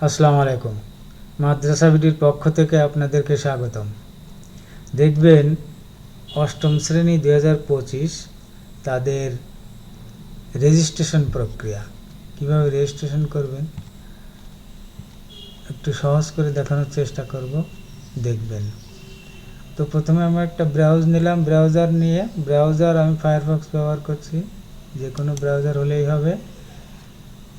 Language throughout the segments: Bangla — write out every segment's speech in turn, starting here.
আসসালামু আলাইকুম। মাদ্রাসা বিটির পক্ষ থেকে আপনাদেরকে স্বাগতম। দেখবেন অষ্টম শ্রেণি দুই হাজার পঁচিশ তাদের রেজিস্ট্রেশন প্রক্রিয়া। কীভাবে রেজিস্ট্রেশন করবেন? একটু সহজ করে দেখানোর চেষ্টা করব। দেখবেন। তো প্রথমে আমি একটা ব্রাউজ নিলাম। ব্রাউজার নিয়ে ব্রাউজার আমি ফায়ারফক্স ব্যবহার করছি। যে কোনো ব্রাউজার হলেই হবে।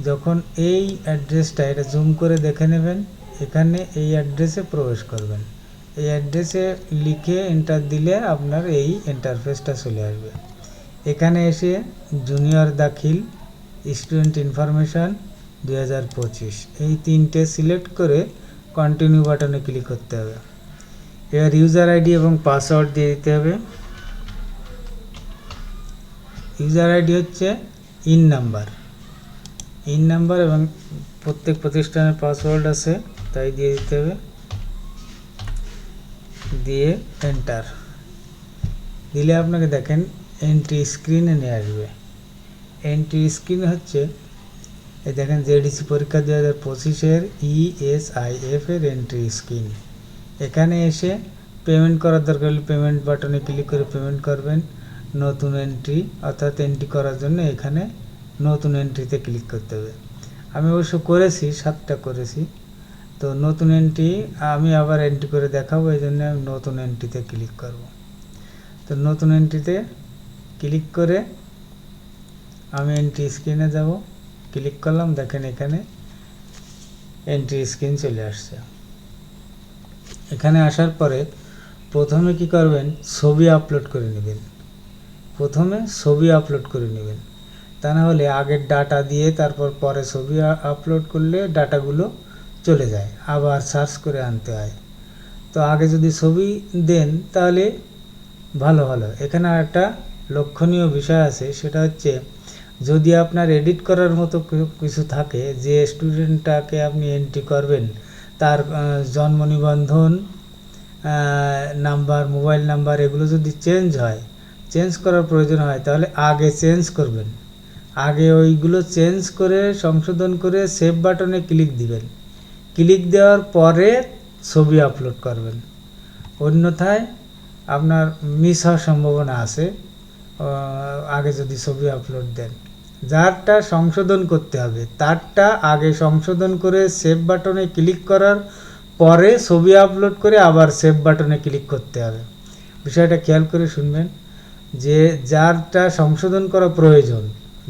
যখন এই অ্যাড্রেসটা এটা জুম করে দেখে নেবেন, এখানে এই অ্যাড্রেসে প্রবেশ করবেন। এই অ্যাড্রেসে লিখে এন্টার দিলে আপনার এই ইন্টারফেসটা চলে আসবে। এখানে এসে জুনিয়র দাখিল স্টুডেন্ট ইনফরমেশান দুই হাজার পঁচিশ, এই তিনটে সিলেক্ট করে কন্টিনিউ বাটনে ক্লিক করতে হবে। এবার ইউজার আইডি এবং পাসওয়ার্ড দিয়ে দিতে হবে। ইউজার আইডি হচ্ছে ইন নাম্বার ইন নাম্বার এবং প্রত্যেক প্রতিষ্ঠানের পাসওয়ার্ড আছে, তাই দিয়ে দিতে হবে। দিয়ে এন্টার দিলে আপনাকে দেখেন এন্ট্রি স্ক্রিনে নিয়ে আসবে। এন্ট্রি স্ক্রিন হচ্ছে, এই দেখেন জেডিসি পরীক্ষা দু হাজার পঁচিশের ইএসআইএফ এর এন্ট্রি স্ক্রিন এখানে এসে পেমেন্ট করার দরকার হলে পেমেন্ট বাটনে ক্লিক করে পেমেন্ট করবেন। নতুন এন্ট্রি অর্থাৎ এন্ট্রি করার জন্য এখানে নতুন এন্ট্রিতে ক্লিক করতে হবে। আমি অবশ্য করেছি, সাতটা করেছি। তো নতুন এন্ট্রি আমি আবার এন্ট্রি করে দেখাবো, এই জন্য আমি নতুন এন্ট্রিতে ক্লিক করব। তো নতুন এন্ট্রিতে ক্লিক করে আমি এন্ট্রি স্ক্রিনে যাব। ক্লিক করলাম, দেখেন এখানে এন্ট্রি স্ক্রিন চলে আসছে। এখানে আসার পরে প্রথমে কি করবেন? ছবি আপলোড করে নেবেন। প্রথমে ছবি আপলোড করে নেবেন। তা না হলে আগের ডাটা দিয়ে তারপর পরে ছবি আপলোড করলে ডাটাগুলো চলে যায়, আবার সার্চ করে আনতে হয়। তো আগে যদি ছবি দেন তাহলে ভালো ভালো এখানে একটা লক্ষণীয় বিষয় আছে, সেটা হচ্ছে যদি আপনার এডিট করার মতো কিছু থাকে, যে স্টুডেন্টটাকে আপনি এন্ট্রি করবেন, তার জন্ম নিবন্ধন নাম্বার মোবাইল নাম্বার এগুলো যদি চেঞ্জ হয় চেঞ্জ করার প্রয়োজন হয়, তাহলে আগে চেঞ্জ করবেন। আগে ওইগুলো চেঞ্জ করে, সংশোধন করে সেভ বাটনে ক্লিক দিবেন। ক্লিক দেওয়ার পরে ছবি আপলোড করবেন। অন্যথায় আপনার মিস হওয়ার সম্ভাবনা আছে। আগে যদি ছবি আপলোড দেন। যারটা সংশোধন করতে হবে, তারটা আগে সংশোধন করে সেভ বাটনে ক্লিক করার পরে ছবি আপলোড করে আবার সেভ বাটনে ক্লিক করতে হবে। বিষয়টা খেয়াল করে শুনবেন যে যারটা সংশোধন করা প্রয়োজন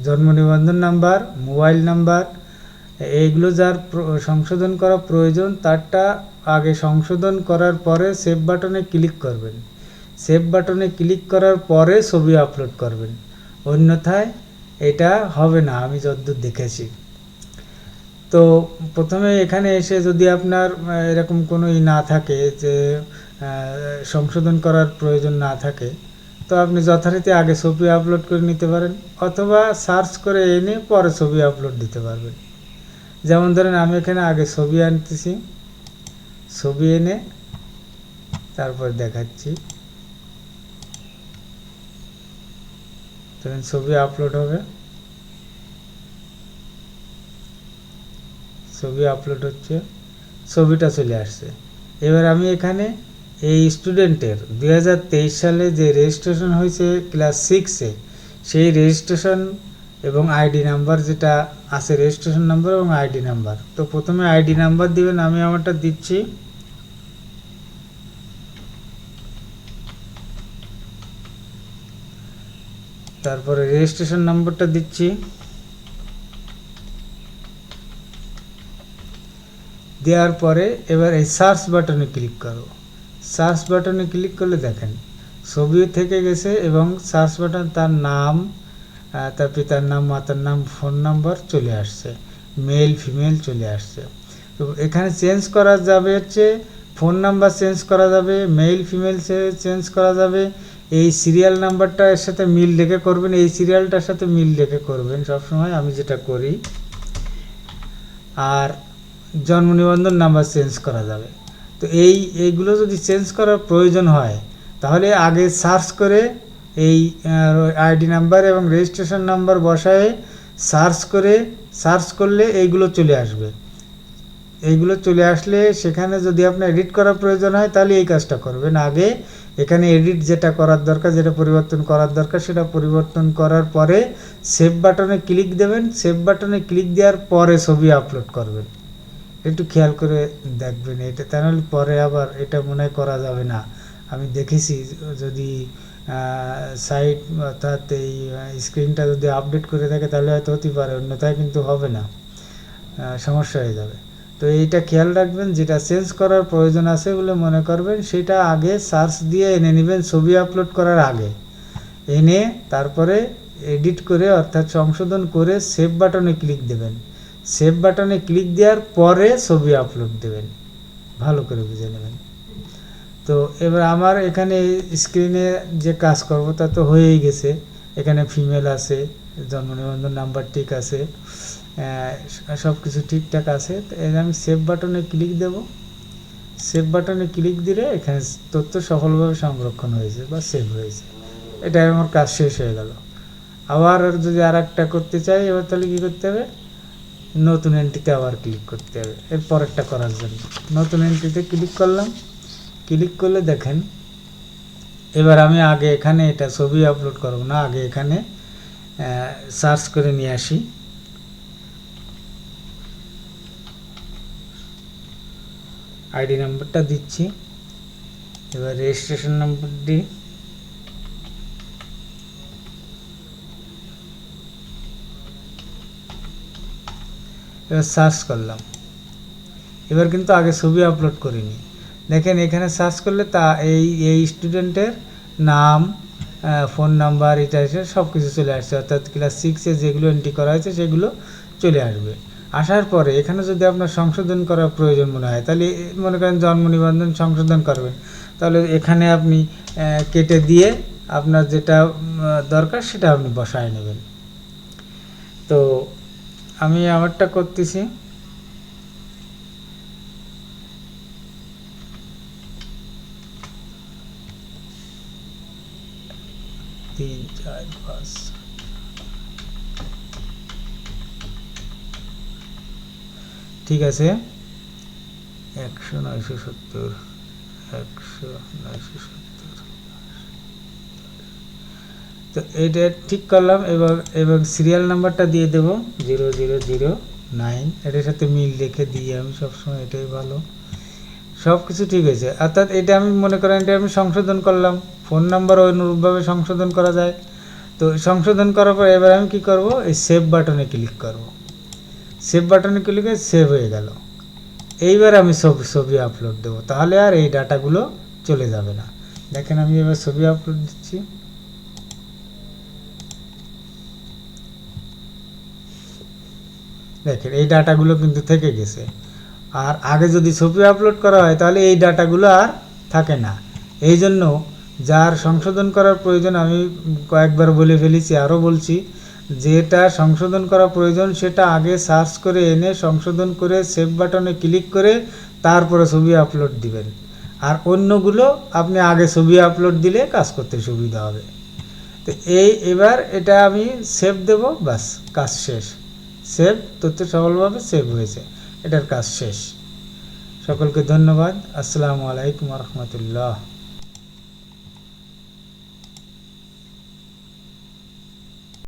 জন্ম নিবন্ধন নাম্বার, মোবাইল নাম্বার, এইগুলো যার সংশোধন করা প্রয়োজন, তারটা আগে সংশোধন করার পরে সেভ বাটনে ক্লিক করবেন। সেভ বাটনে ক্লিক করার পরে ছবি আপলোড করবেন। অন্যথায় এটা হবে না, আমি যতদূর দেখেছি। তো প্রথমে এখানে এসে যদি আপনার এরকম কোনো ই না থাকে যে সংশোধন করার প্রয়োজন না থাকে তো আপনি যথারীতি আগে ছবি আপলোড করে নিতে পারেন, অথবা সার্চ করে এনে পরে ছবি আপলোড দিতে পারবেন। যেমন ধরেন আমি এখানে আগে ছবি আনতেছি, ছবি এনে তারপর দেখাচ্ছি। ধরেন ছবি আপলোড হবে। ছবি আপলোড হচ্ছে, ছবিটা চলে আসছে। এবার আমি এখানে এই স্টুডেন্টের দুই হাজার তেইশ সালে যে রেজিস্ট্রেশন হয়েছে ক্লাস সিক্সে সেই রেজিস্ট্রেশন এবং আইডি নাম্বার যেটা আছে রেজিস্ট্রেশন নাম্বার এবং আইডি নাম্বার তো প্রথমে আইডি নাম্বার দিবেন, আমি আমারটা দিচ্ছি। তারপরে রেজিস্ট্রেশন নাম্বারটা দিচ্ছি। দেওয়ার পরে এবার এই সার্চ বাটনে ক্লিক করো। সার্চ বাটনে ক্লিক করলে দেখেন ছবিও থেকে গেছে এবং সার্চ বাটন তার নাম তার পিতার নাম, মাতার নাম, ফোন নাম্বার চলে আসছে, মেল, ফিমেল চলে আসছে। তো এখানে চেঞ্জ করা যাবে হচ্ছে, ফোন নাম্বার চেঞ্জ করা যাবে, মেল, ফিমেল চেঞ্জ করা যাবে, এই সিরিয়াল নাম্বারটা এর সাথে মিল রেখে করবেন, এই সিরিয়ালটার সাথে মিল রেখে করবেন। সবসময় আমি যেটা করি, আর জন্ম নিবন্ধন নাম্বার চেঞ্জ করা যাবে। তো এই, এইগুলো যদি চেঞ্জ করার প্রয়োজন হয়, তাহলে আগে সার্চ করে এই আইডি নাম্বার এবং রেজিস্ট্রেশন নাম্বার বসায় সার্চ করে সার্চ করলে এইগুলো চলে আসবে। এইগুলো চলে আসলে সেখানে যদি আপনার এডিট করার প্রয়োজন হয়, তাহলে এই কাজটা করবেন। আগে এখানে এডিট যেটা করার দরকার, যেটা পরিবর্তন করার দরকার, সেটা পরিবর্তন করার পরে সেভ বাটনে ক্লিক দেবেন। সেভ বাটনে ক্লিক দেওয়ার পরে ছবি আপলোড করবেন। একটু খেয়াল করে দেখবেন এটা তাহলে পরে আবার এটা মনে করা যাবে না। আমি দেখেছি যদি সাইট অর্থাৎ এই স্ক্রিনটা যদি আপডেট করে থাকে, তাহলে হয়তো হতে পারে, অন্যথায় কিন্তু হবে না। সমস্যা হয়ে যাবে। তো এইটা খেয়াল রাখবেন, যেটা চেঞ্জ করার প্রয়োজন আছে বলে মনে করবেন, সেটা আগে সার্চ দিয়ে এনে নেবেন ছবি আপলোড করার আগে। এনে তারপরে এডিট করে অর্থাৎ সংশোধন করে সেভ বাটনে ক্লিক দেবেন। সেভ বাটনে ক্লিক দেওয়ার পরে ছবি আপলোড দেবেন। ভালো করে বুঝে নেবেন। তো এবার আমার এখানে স্ক্রিনে যে কাজ করব, তা তো হয়েই গেছে। এখানে ফিমেল আছে, জন্ম নিবন্ধন নাম্বার ঠিক আছে সব কিছু ঠিকঠাক আছে। আমি সেভ বাটনে ক্লিক দেব। সেভ বাটনে ক্লিক দিলে এখানে তথ্য সফলভাবে সংরক্ষণ হয়েছে বা সেভ হয়েছে। এটা আমার কাজ শেষ হয়ে গেল। আবার যদি আর একটা করতে চাই, এবার তাহলে কী করতে হবে? নতুন এন্ট্রিতে আবার ক্লিক করতে হবে। এর পরেরটা করার জন্য। নতুন এন্ট্রিতে ক্লিক করলাম। ক্লিক করলে দেখেন, এবার আমি আগে এখানে এটা ছবি আপলোড করব না, আগে এখানে সার্চ করে নিয়ে আসি। আইডি নাম্বারটা দিচ্ছি। এবার রেজিস্ট্রেশন নাম্বার দিই এবার সার্চ করলাম। এবার কিন্তু আগে ছবি আপলোড করিনি। দেখেন এখানে সার্চ করলে তা এই এই স্টুডেন্টের নাম ফোন নাম্বার এটা এসে সব কিছু চলে আসছে। অর্থাৎ ক্লাস সিক্সে যেগুলো এন্ট্রি করা হয়েছে সেগুলো চলে আসবে। আসার পরে এখানে যদি আপনার সংশোধন করার প্রয়োজন মনে হয়, তাহলে মনে করেন জন্ম নিবন্ধন সংশোধন করবেন। তাহলে এখানে আপনি কেটে দিয়ে আপনার যেটা দরকার সেটা আপনি বসায় নেবেন। তো আমি আমারটা করতেছি। তিন চার পাঁচ। ঠিক আছে? একশো নয়শো সত্তর একশো নয়শো সত্তর। তো এটা ঠিক করলাম এবং এবং সিরিয়াল নাম্বারটা দিয়ে দেবো জিরো জিরো জিরো নাইন এটার সাথে মিল রেখে দিই আমি সবসময়, এটাই ভালো। সব কিছু ঠিক আছে। অর্থাৎ এটা আমি মনে করেন, এটা আমি সংশোধন করলাম। ফোন নাম্বার অনুরূপভাবে সংশোধন করা যায়। তো সংশোধন করার পর এবার আমি কি করব? এই সেভ বাটনে ক্লিক করব। সেভ বাটনে ক্লিক সেভ হয়ে গেল। এইবার আমি ছবি ছবি আপলোড দেবো। তাহলে আর এই ডাটাগুলো চলে যাবে না। দেখেন আমি এবার ছবি আপলোড দিচ্ছি। দেখেন, এই ডাটাগুলো কিন্তু থেকে গেছে। আর আগে যদি ছবি আপলোড করা হয়, তাহলে এই ডাটাগুলো আর থাকে না। এই জন্য যার সংশোধন করার প্রয়োজন, আমি কয়েকবার বলে ফেলেছি আরও বলছি, যেটা সংশোধন করা প্রয়োজন, সেটা আগে সার্চ করে এনে সংশোধন করে সেভ বাটনে ক্লিক করে তারপরে ছবি আপলোড দিবেন। আর অন্যগুলো আপনি আগে ছবি আপলোড দিলে কাজ করতে সুবিধা হবে। তো এই, এবার এটা আমি সেভ দেব বাস কাজ শেষ। সেভ তথ্য সফলভাবে সেভ হয়েছে। এটার কাজ শেষ। সকলকে ধন্যবাদ। আসসালামু আলাইকুম রহমতুল্লাহ।